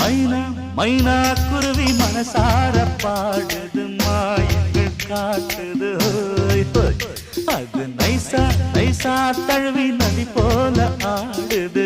மைனா மைனா குருவி மனசார பாடுது மாயங்கள் காட்டுது. அது நைசா நைசா தழுவி நதி போல ஆடுது.